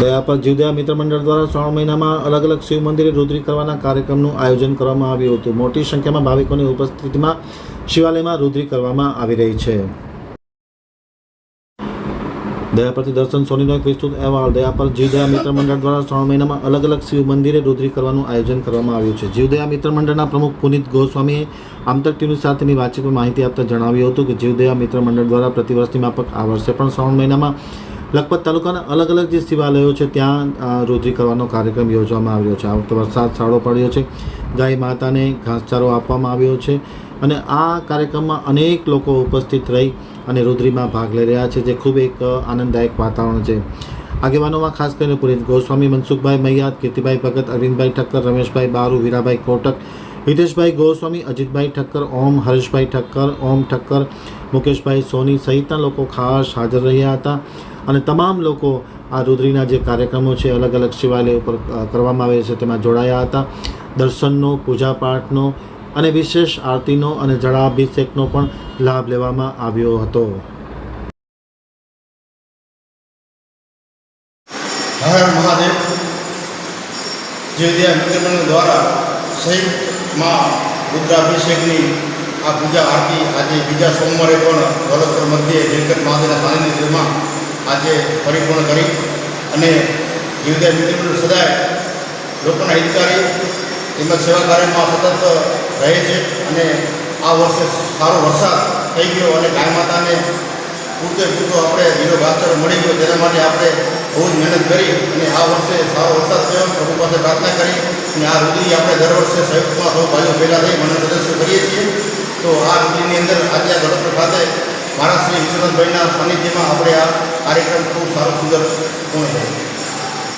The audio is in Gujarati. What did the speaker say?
દયા પર જીવદયા મિત્ર મંડળ દ્વારા શ્રાવણ મહિનામાં અલગ અલગ શિવ મંદિરે રુદ્રી કરવાના કાર્યક્રમનું આયોજન કરવામાં આવ્યું હતું. મોટી સંખ્યામાં ભાવિકોની ઉપસ્થિતિમાં શિવાલયમાં રુદ્રી કરવામાં આવી રહી છે. દયાપરથી દર્શન સોનીનો એક વિસ્તૃત અહેવાલ. દયા પર જીવદયા મિત્ર મંડળ દ્વારા શ્રાવણ મહિનામાં અલગ અલગ શિવ મંદિરે રુદ્રી કરવાનું આયોજન કરવામાં આવ્યું છે. જીવદયા મિત્ર મંડળના પ્રમુખ પુનિત ગોસ્વામીએ આમતક ટીવી સાથેની વાતચીતમાં માહિતી આપતા જણાવ્યું હતું કે જીવદયા મિત્ર મંડળ દ્વારા પ્રતિવર્ષની માફક આ વર્ષે પણ શ્રાવણ મહિનામાં લખપત તાલુકાના અલગ અલગ જે શિવાલયો છે, ત્યાં રોજી કરવાનો કાર્યક્રમ યોજવામાં આવ્યો છે. આ વખતે વરસાદ સારો પડ્યો છે. ગાય માતાને ઘાસચારો આપવામાં આવ્યો છે અને આ કાર્યક્રમમાં અનેક લોકો ઉપસ્થિત રહી અને રુદ્રીમાં ભાગ લઈ રહ્યા છે, જે ખૂબ એક આનંદદાયક વાતાવરણ છે. આગેવાનોમાં ખાસ કરીને પુરીત ગોસ્વામી, મનસુખભાઈ મૈયાદ કીર્તિભાઈ ભગત, અરવિંદભાઈ ઠક્કર, રમેશભાઈ બારુ, વીરાભાઈ કોટક હિતેશભાઈ ગોસ્વામી, અજીતભાઈ ઠક્કર, ઓમ હરેશભાઈ ઠક્કર, ઓમ ઠક્કર, મુકેશભાઈ સોની સહિતના લોકો ખાસ હાજર રહ્યા હતા. અને તમામ લોકો આ રુદ્રીના જે કાર્યક્રમો છે, અલગ અલગ શિવાલય ઉપર કરવામાં આવે છે, તેમાં જોડાયા હતા. દર્શનનો પૂજાપાઠનો અને વિશેષ આરતીનો અને જળાભિષેકનો પણ લાભ લેવામાં આવ્યો હતો. હર મહાદેવ દ્વારા સહિતમાં રુદ્રાભિષેકની આ પૂજા આરતી આજે બીજા સોમવારે પણ દોલતપુર મધ્યે નીલકંઠ મહાદેવના સાનિધ્યમાં આજે પરિપૂર્ણ કરી અને જીવદયા મિત્ર સદાય લોકોના હિતકારી તેમજ સેવા કાર્યમાં સતત રહે છે અને આ વર્ષે સારો વરસાદ થઈ ગયો અને ગાય માતાને પૂરતે પૂરતો આપણે લીલો ઘાસચારો મળી ગયો, તેના માટે આપણે બહુ જ મહેનત કરી અને આ વર્ષે સારો વરસાદ થયો. પ્રભુ પાસે પ્રાર્થના કરી. અને આ રુદ્રી આપણે દર વર્ષે સંયુક્તમાં સૌ ભાઈઓ પહેલાં થઈ મને સદસ્ય કરીએ છીએ. તો આ રુદ્રીની અંદર આજે આ ગણપત ખાતે મારા શ્રી વિશ્વનાથભાઈના સાનિધ્યમાં આપણે આ કાર્યક્રમ ખૂબ સારો, સુંદર પૂર્ણ થયો